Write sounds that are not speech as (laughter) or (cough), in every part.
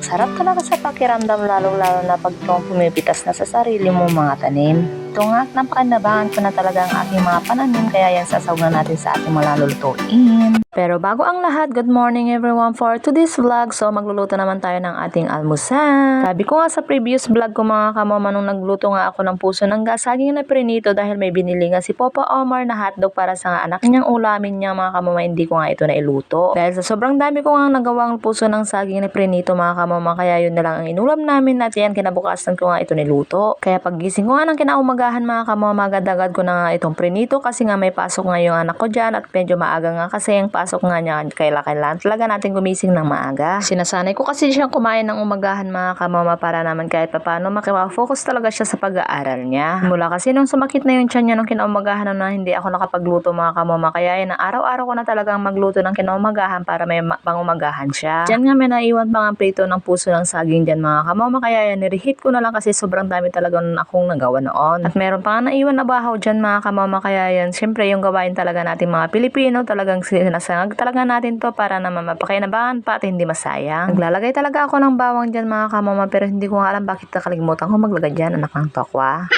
Sarap talaga sa pakiramdam lalo-lalo na pag ikaw pumipitas na sa sarili mo mga tanim. Ito nga, napakanabahan ko na talaga ang aking mga pananim kaya yan sasawagan natin sa ating mga lulutuin. Pero bago ang lahat, good morning everyone for today's vlog. So magluluto naman tayo ng ating almusal. Sabi ko nga sa previous vlog ko mga kamama nung nagluto nga ako ng puso ng gasaging na prinito dahil may binili nga si Papa Omar na hotdog para sa anak niyang ulamin niya mga kamama hindi ko nga ito na iluto. Dahil sa sobrang dami ko nga nagawang puso ng saging na prinito mga kamama kaya yun na lang ang inulam namin at yan kinabukasan ko nga ito niluto. Kaya pagising ko nga ng kinaumagahan mga kamama agad-agad ko na nga itong prinito kasi nga may pasok nga yung anak ko dyan at medyo maaga nga kasi yung pasok nga niya kailangan talaga natin gumising ng maaga. Sinasanay ko kasi siyang kumain ng umagahan mga kamama para naman kahit papano makifocus talaga siya sa pag-aaral niya. Mula kasi nung sumakit na yung tiyan niya nung kinaumagahan na hindi ako nakapagluto mga kamama kaya yun araw-araw ko na talagang magluto ng kinaumagahan para may ma- pangumagahan siya. Diyan nga may naiwan pa nga prito ng puso ng saging dyan mga kamama kaya yan nireheat ko na lang kasi sobrang dami talaga nun akong nagawa noon. Meron pa nga naiwan na bahaw dyan mga kamama kaya yan syempre yung gawain talaga natin mga Pilipino talagang sinasangag talaga natin to para naman mapakinabangan pa at hindi masayang. Naglalagay talaga ako ng bawang dyan mga kamama pero hindi ko alam bakit nakalimutan ko maglagay dyan anak ng tokwa. (laughs)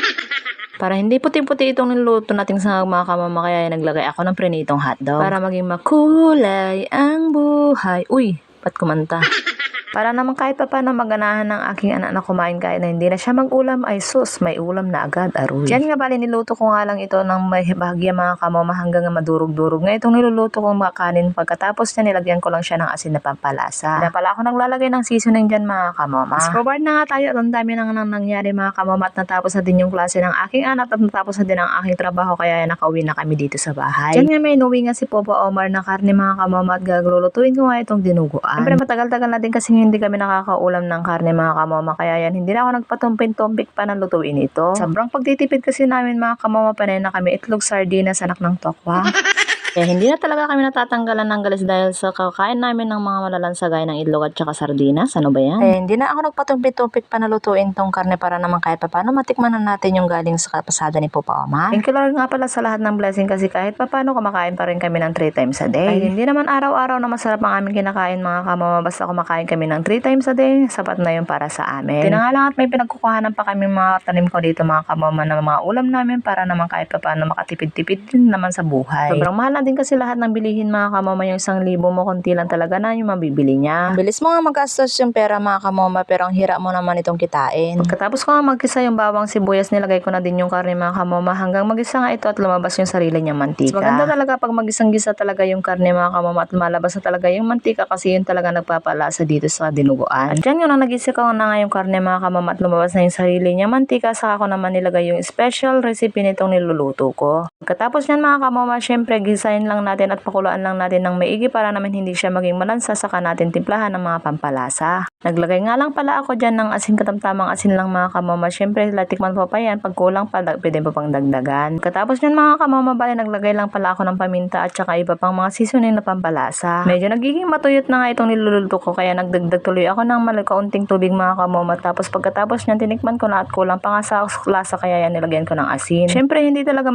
Para hindi puti-puti itong niluto nating sa mga kamama kaya naglagay ako ng prenitong hotdog. Para maging makulay ang buhay. Uy, ba't kumanta? (laughs) Para naman kahit pa paano maganahan ng aking anak na kumain kahit na hindi na siya mag-ulam ay sus, may ulam na agad, aruy. Diyan nga bali niluto ko nga lang ito ng may bahagya mga kamama hanggang madurog-durog. Nga itong niluluto kong mga kanin pagkatapos niya nilagyan ko lang siya ng asin na pampalasa. Na pala ako naglalagay ng seasoning dyan mga kamama. Fast forward na nga tayo at ang dami nang nang nangyari mga kamama at natapos na din yung klase ng aking anak at natapos na din ang aking trabaho kaya nakauwi na kami dito sa bahay. Diyan nga may inuwi nga si Popo Omar na karne mga kamama at gaglulutuin ko nga itong dinuguan. Siyempre matagal-tagal na din kasi hindi kami nakakaulam ng karne mga kamama kaya yan hindi na ako nagpatumpin-tumpik pa ng lutuin ito. Sobrang pagtitipid kasi namin mga kamama panay na kami itlog sardinas anak ng tokwa. (laughs) Kaya hindi na talaga kami natatanggalan ng galis dahil sa kakain namin ng mga malalansagay ng itlog at saka sardinas. Ano ba yan? Eh, hindi na ako nagpatumpik-tumpik pa na lutuin tong karne para naman kahit paano matikman na natin yung galing sa kapasada ni Papa Omar. Thank you Lord nga pala sa lahat ng blessing kasi kahit paano kumakain pa rin kami ng 3 times a day. Ay, hindi naman araw-araw na masarap ang aming kinakain mga kamama basta kumakain kami ng 3 times a day. Sapat na yun para sa amin. Hindi na nga lang at may pinagkukuhanan pa kami mga tanim ko dito mga kamama na mga ulam namin para naman kahit paano makatipid-tipid din naman sa buhay. Sobrang mahal na din kasi lahat ng bilihin mga kamama yung isang libo mo konti lang talaga na yung mabibili niya. Bilis mo nga magastos yung pera mga kamama pero ang hira mo naman itong kitain. Pagkatapos ko nga magkisa yung bawang sibuyas nilagay ko na din yung karne mga kamama hanggang magisa nga ito at lumabas yung sarili niyang mantika. Mas maganda talaga pag magisang-gisa talaga yung karne mga kamama at lumalabas na talaga yung mantika kasi yun talaga nagpapalasa dito sa dinuguan. At dyan yun nagisa ko na nga yung karne mga kamama at lumabas na yung sarili niyang mantika saka ko naman nilagay yung special recipe nitong niluluto ko. Pagkatapos yan mga kamama syempre gisahin lang natin at pakulaan lang natin ng maigi para naman hindi siya maging malansa saka natin timplahan ng mga pampalasa. Naglagay nga lang pala ako dyan ng asin katamtamang asin lang mga kamama. Syempre latikman pa pa yan pag kulang pa pwede pa pang dagdagan. Pagkatapos yan mga kamama bali naglagay lang pala ako ng paminta at saka iba pang mga seasoning na pampalasa. Medyo nagiging matuyot na nga itong niluluto ko kaya nagdagdag tuloy ako ng malikaunting tubig mga kamama. Tapos pagkatapos niyan tinikman ko na at kulang pa nga sa lasa kaya yan nilagyan ko ng asin. Syempre hindi talaga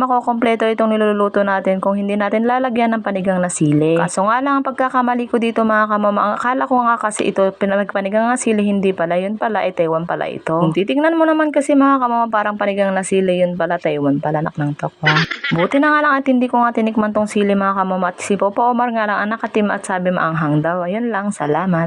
makokompleto itong niluluto natin kung hindi natin lalagyan ng panigang na sili. Kaso nga lang ang pagkakamali ko dito mga kamama, akala ko nga kasi ito pinagpanigang na sili, hindi pala yun pala, eh, Taiwan pala ito. Kung titignan mo naman kasi mga kamama, parang panigang na sili, yun pala Taiwan pala, anak ng tokwa. Buti na nga lang at hindi ko nga tinikman tong sili mga kamama at si Popo Omar nga lang ang nakatim at sabi maanghang daw. Ayun lang, salamat.